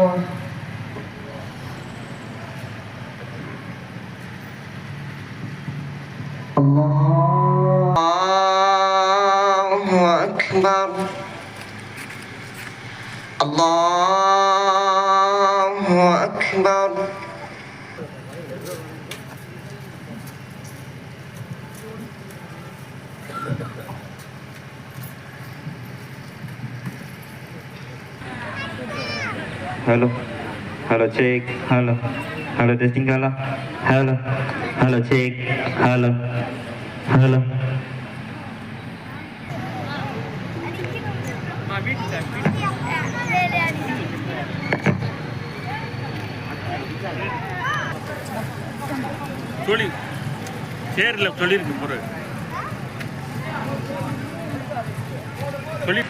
الله الله أكبر الله أكبر halo, halo cek, halo, halo testing. Hello. halo, halo cek, halo, halo. சொல்லி சேரில் சொல்லியிருக்கு பொருள் சொல்லி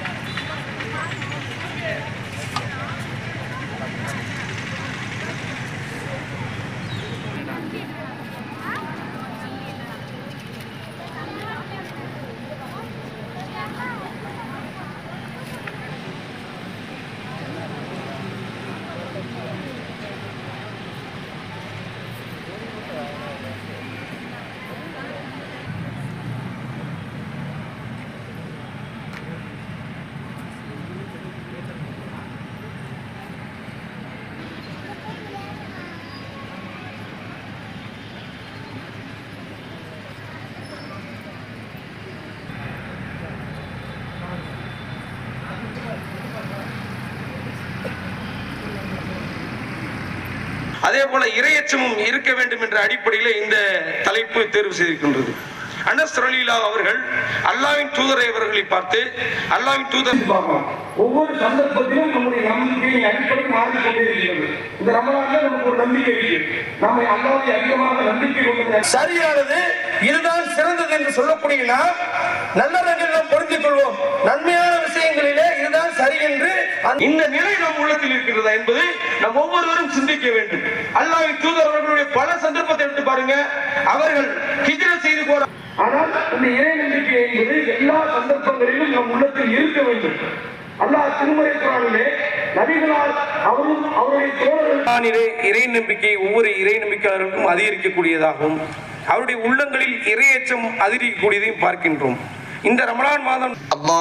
அதே போல இரையச்சமும் இருக்க வேண்டும் என்ற அடிப்படையில் இந்த தலைப்பு தேர்வு செய்திருக்கின்றது. அனஸ் ரலீலா அவர்கள் அல்லாவின் தூதரை அவர்களை பார்த்து அல்லாவின் தூதர் ஒவ்வொரு சந்தர்ப்பத்திலும் நம்முடைய நம்பிக்கையின் அடிப்படை மாறிக்கொண்டே இருக்கிறது. இந்த ரமலான்ல நமக்கு ஒரு நம்பிக்கை இருக்கு. நம்மை அல்லாவை அதிகமாக நம்பிக்கை கொண்டு சரியானது இதுதான் சிறந்தது என்று சொல்லக்கூடிய நாம் இந்த நிலை நம் உள்ளத்தில் இருக்கிறதா என்பது நம் ஒவ்வொருவரும் சிந்திக்க வேண்டும். அல்லாவின் தூதர் அவர்களுடைய பல சந்தர்ப்பத்தை எடுத்து பாருங்க. அவர்கள் கிஜிர செய்து போற ஆனால் இந்த இறை நம்பிக்கை என்பது எல்லா சந்தர்ப்பங்களிலும் நம் உள்ளத்தில் இருக்க வேண்டும். அல்லாஹ் திருமறை குரானிலே நபிகளால் அவரும் அவருடைய தோழர்கள் இறை நம்பிக்கை ஒவ்வொரு இறை நம்பிக்கையாளருக்கும் அதிகரிக்கக்கூடியதாகவும் அவருடைய உள்ளங்களில் இறையச்சம் அதிகரிக்கக்கூடியதையும் பார்க்கின்றோம். இந்த ரமலான் மாதம் அம்மா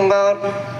Russian guard,